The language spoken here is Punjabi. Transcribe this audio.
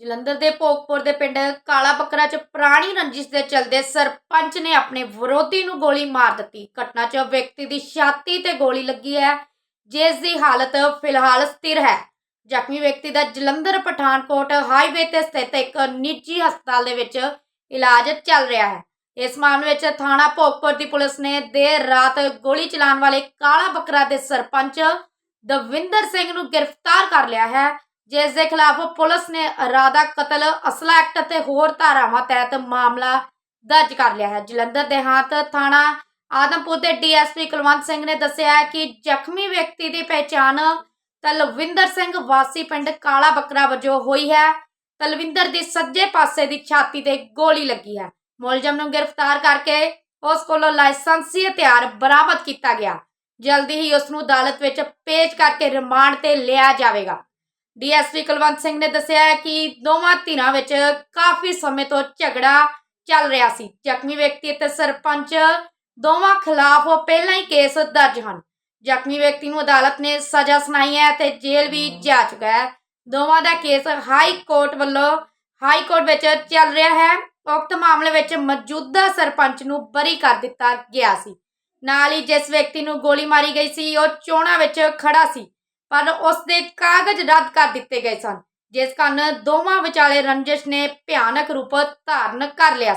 ਜਲੰਧਰ ਦੇ ਭੋਗਪੁਰ ਦੇ ਪਿੰਡ ਕਾਲਾ ਬੱਕਰਾ 'ਚ ਪੁਰਾਣੀ ਰੰਜਿਸ਼ ਦੇ ਚਲਦੇ ਸਰਪੰਚ ਨੇ ਆਪਣੇ ਵਿਰੋਧੀ ਨੂੰ ਗੋਲੀ ਮਾਰ ਦਿੱਤੀ। ਘਟਨਾ 'ਚ ਵਿਅਕਤੀ ਦੀ ਛਾਤੀ ਤੇ ਗੋਲੀ ਲੱਗੀ ਹੈ। ਜਿਸ ਦੀ ਹਾਲਤ ਫਿਲਹਾਲ ਸਥਿਰ ਹੈ। ਜ਼ਖਮੀ ਵਿਅਕਤੀ ਦਾ ਜਲੰਧਰ ਪਠਾਨਕੋਟ ਹਾਈਵੇ ਤੇ ਸਥਿਤ ਇੱਕ ਨਿੱਜੀ ਹਸਪਤਾਲ ਦੇ ਵਿੱਚ ਇਲਾਜ ਚੱਲ ਰਿਹਾ ਹੈ। ਇਸ ਮਾਮਲੇ ਵਿੱਚ ਥਾਣਾ ਭੋਗਪੁਰ ਦੀ ਪੁਲਿਸ ਨੇ ਦੇਰ ਰਾਤ ਗੋਲੀ ਚਲਾਉਣ ਵਾਲੇ ਕਾਲਾ ਬੱਕਰਾ ਦੇ ਸਰਪੰਚ ਦਵਿੰਦਰ ਸਿੰਘ ਨੂੰ ਗ੍ਰਿਫਤਾਰ ਕਰ ਲਿਆ ਹੈ। ਜਿਸ ਦੇ ਖਿਲਾਫ ਪੁਲਿਸ ਨੇ ਇਰਾਦਾ ਕਤਲ, ਅਸਲਾ ਐਕਟ ਅਤੇ ਹੋਰ ਧਾਰਾਵਾਂ ਤਹਿਤ ਮਾਮਲਾ ਦਰਜ ਕਰ ਲਿਆ ਹੈ। ਜਲੰਧਰ ਦੇਹਾਤ ਥਾਣਾ ਆਦਮਪੁਰ ਦੇ ਡੀਐਸਪੀ ਕੁਲਵੰਤ ਸਿੰਘ ਨੇ ਦੱਸਿਆ ਹੈ ਕਿ ਜ਼ਖਮੀ ਵਿਅਕਤੀ ਦੀ ਪਹਿਚਾਣ ਤਲਵਿੰਦਰ ਸਿੰਘ ਵਾਸੀ ਪਿੰਡ ਕਾਲਾ ਬੱਕਰਾ ਵਜੋਂ ਹੋਈ ਹੈ। ਤਲਵਿੰਦਰ ਦੀ ਸੱਜੇ ਪਾਸੇ ਦੀ ਛਾਤੀ ਤੇ ਗੋਲੀ ਲੱਗੀ ਹੈ। ਮੁਲਜ਼ਮ ਨੂੰ ਗ੍ਰਿਫਤਾਰ ਕਰਕੇ ਉਸ ਕੋਲੋਂ ਲਾਇਸੈਂਸੀ ਹਥਿਆਰ ਬਰਾਮਦ ਕੀਤਾ ਗਿਆ। ਜਲਦੀ ਹੀ ਉਸ ਨੂੰ ਅਦਾਲਤ ਵਿੱਚ ਪੇਸ਼ ਕਰਕੇ ਰਿਮਾਂਡ ਤੇ ਲਿਆ ਜਾਵੇਗਾ। ਡੀਐਸਪੀ ਕੁਲਵੰਤ ਸਿੰਘ ਨੇ ਦੱਸਿਆ ਹੈ ਕਿ ਦੋਵਾਂ ਧਿਰਾਂ ਵਿੱਚ ਕਾਫੀ ਸਮੇਂ ਤੋਂ ਝਗੜਾ ਚੱਲ ਰਿਹਾ ਸੀ। ਜ਼ਖਮੀ ਵਿਅਕਤੀ ਅਤੇ ਸਰਪੰਚ ਦੋਵਾਂ ਖਿਲਾਫ ਪਹਿਲਾਂ ਹੀ ਕੇਸ ਦਰਜ ਹਨ। ਜ਼ਖਮੀ ਵਿਅਕਤੀ ਨੂੰ ਅਦਾਲਤ ਨੇ ਸਜ਼ਾ ਸੁਣਾਈ ਹੈ ਤੇ ਜੇਲ੍ਹ ਵੀ ਜਾ ਚੁੱਕਾ ਹੈ। ਦੋਵਾਂ ਦਾ ਕੇਸ ਹਾਈ ਕੋਰਟ ਵੱਲੋਂ ਹਾਈ ਕੋਰਟ ਵਿੱਚ ਚੱਲ ਰਿਹਾ ਹੈ। ਉਕਤ ਮਾਮਲੇ ਵਿੱਚ ਮੌਜੂਦਾ ਸਰਪੰਚ ਨੂੰ ਬਰੀ ਕਰ ਦਿੱਤਾ ਗਿਆ ਸੀ। ਨਾਲ ਹੀ ਜਿਸ ਵਿਅਕਤੀ ਨੂੰ ਗੋਲੀ ਮਾਰੀ ਗਈ ਸੀ, ਉਹ ਚੋਣਾਂ ਵਿੱਚ ਖੜਾ ਸੀ। ਪਰ ਉਸ ਦੇ ਕਾਗਜ਼ ਰੱਦ ਕਰ ਦਿੱਤੇ ਗਏ ਸਨ, ਜਿਸ ਕਾਰਨ ਦੋਵਾਂ ਵਿਚਾਲੇ ਰੰਜਿਸ਼ ਨੇ ਭਿਆਨਕ ਰੂਪ ਧਾਰਨ ਕਰ ਲਿਆ ਸੀ।